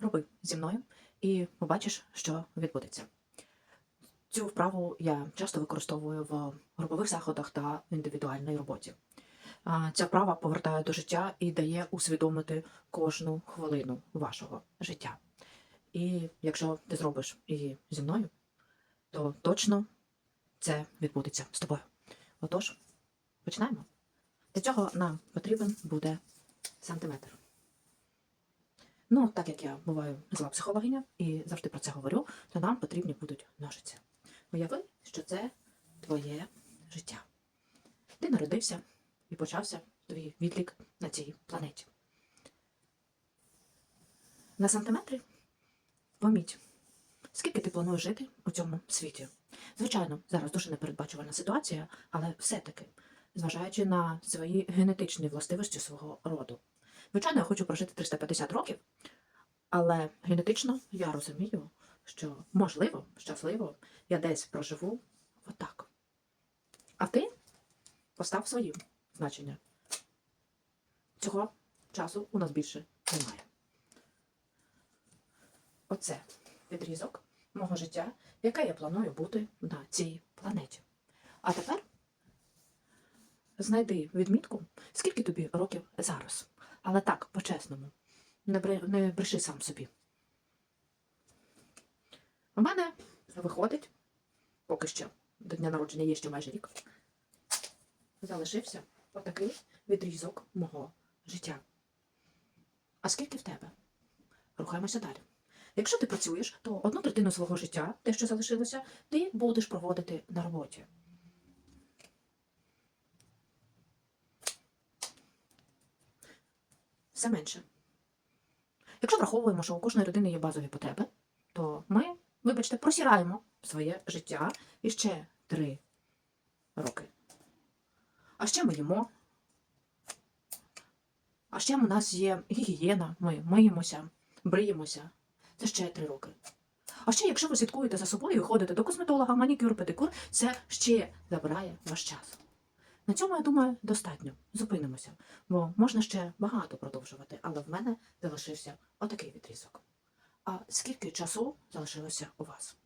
роби зі мною і побачиш, що відбудеться. Цю вправу я часто використовую в групових заходах та індивідуальній роботі. Ця вправа повертає до життя і дає усвідомити кожну хвилину вашого життя. І якщо ти зробиш її зі мною, то точно це відбудеться з тобою. Отож, починаємо. Для цього нам потрібен буде сантиметр. Ну, так як я буваю зла психологиня і завжди про це говорю, то нам потрібні будуть ножиці. Уяви, що це твоє життя. Ти народився і почався твій відлік на цій планеті. На сантиметрі поміть, скільки ти плануєш жити у цьому світі. Звичайно, зараз дуже непередбачувана ситуація, але все-таки, зважаючи на свої генетичні властивості свого роду. Звичайно, я хочу прожити 350 років, але генетично я розумію, що можливо, щасливо, я десь проживу отак. А ти постав свої значення. Цього часу у нас більше немає. Оце відрізок мого життя, яке я планую бути на цій планеті. А тепер знайди відмітку, скільки тобі років зараз. Але так, по-чесному, не, бре- не бреши сам собі. У мене виходить, поки що до дня народження є ще майже рік, залишився отакий відрізок мого життя. А скільки в тебе? Рухаємося далі. Якщо ти працюєш, то одну третину свого життя, те, що залишилося, ти будеш проводити на роботі. Все менше. Якщо враховуємо, що у кожної людини є базові потреби, то ми, вибачте, просіраємо своє життя іще три роки. А ще ми їмо. А ще у нас є гігієна, ми миємося, бриємося. Це ще три роки. А ще, якщо ви слідкуєте за собою і ходите до косметолога, манікюр, педикюр, це ще забирає ваш час. На цьому, я думаю, достатньо. Зупинимося, бо можна ще багато продовжувати, але в мене залишився отакий відрізок. А скільки часу залишилося у вас?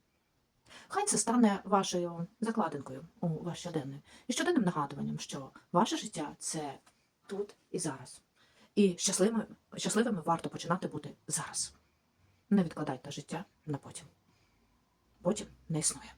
Хай це стане вашою закладинкою у ваш щоденний і щоденним нагадуванням, що ваше життя це тут і зараз. І щасливими, щасливими варто починати бути зараз. Не відкладайте життя на потім. Потім не існує.